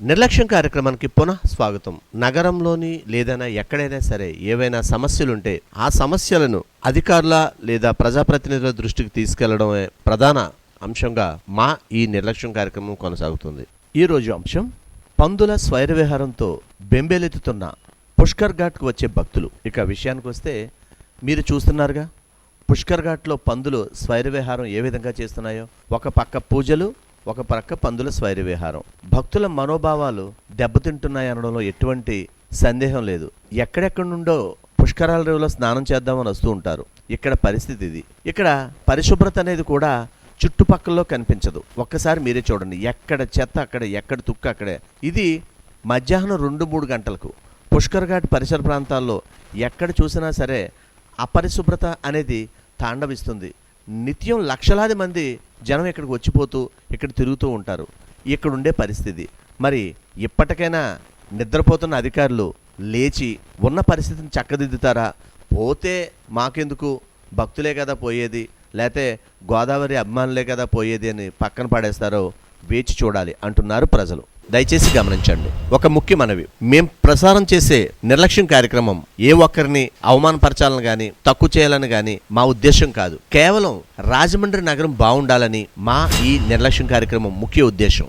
నిర్లక్ష్యం కార్యక్రమానికి పునః స్వాగతం. నగరంలోని లేదైనా ఎక్కడైనా సరే ఏవైనా సమస్యలుంటే ఆ సమస్యలను అధికారుల లేదా ప్రజాప్రతినిధుల దృష్టికి తీసుకెళ్ళడమే ప్రధాన అంశంగా మా ఈ నిర్లక్ష్యం కార్యక్రమం కొనసాగుతుంది. ఈ రోజు అంశం పందుల స్వైర విహారంతో బెంబేలెత్తుతున్న పుష్కర్ ఘాట్కు వచ్చే భక్తులు. ఇక విషయానికి వస్తే మీరు చూస్తున్నారుగా పుష్కర్ ఘాట్లో పందులు స్వైర విహారం ఏ విధంగా చేస్తున్నాయో. ఒక పక్క పూజలు ఒక ప్రక్క పందుల స్వైర విహారం. భక్తుల మనోభావాలు దెబ్బతింటున్నాయనడంలో ఎటువంటి సందేహం లేదు. ఎక్కడెక్కడి నుండో పుష్కరాల రేవులో స్నానం చేద్దామని వస్తూ ఉంటారు. ఇక్కడ పరిస్థితి ఇది. ఇక్కడ పరిశుభ్రత అనేది కూడా చుట్టుపక్కల్లో కనిపించదు. ఒక్కసారి మీరే చూడండి. ఎక్కడ చెత్త అక్కడ ఎక్కడ తుక్కు అక్కడే. ఇది మధ్యాహ్నం రెండు మూడు గంటలకు పుష్కర్ ఘాట్ పరిసర ప్రాంతాల్లో ఎక్కడ చూసినా సరే అపరిశుభ్రత అనేది తాండవిస్తుంది. నిత్యం లక్షలాది మంది జనం ఇక్కడికి వచ్చిపోతూ ఇక్కడ తిరుగుతూ ఉంటారు. ఇక్కడ ఉండే పరిస్థితి. మరి ఇప్పటికైనా నిద్రపోతున్న అధికారులు లేచి ఉన్న పరిస్థితిని చక్కదిద్దుతారా? పోతే మాకెందుకు? భక్తులే కదా పోయేది. లేతే గోదావరి అభిమానులే కదా పోయేది అని పక్కన పడేస్తారో వేచి చూడాలి అంటున్నారు ప్రజలు. దయచేసి గమనించండి. ఒక ముఖ్య మనవి. మేం ప్రసారం చేసే నిర్లక్ష్యం కార్యక్రమం ఏ ఒక్కరిని అవమానపరచాలని గాని తక్కువ చేయాలని గాని మా ఉద్దేశం కాదు. కేవలం రాజమండ్రి నగరం బాగుండాలని మా ఈ నిర్లక్ష్యం కార్యక్రమం ముఖ్య ఉద్దేశం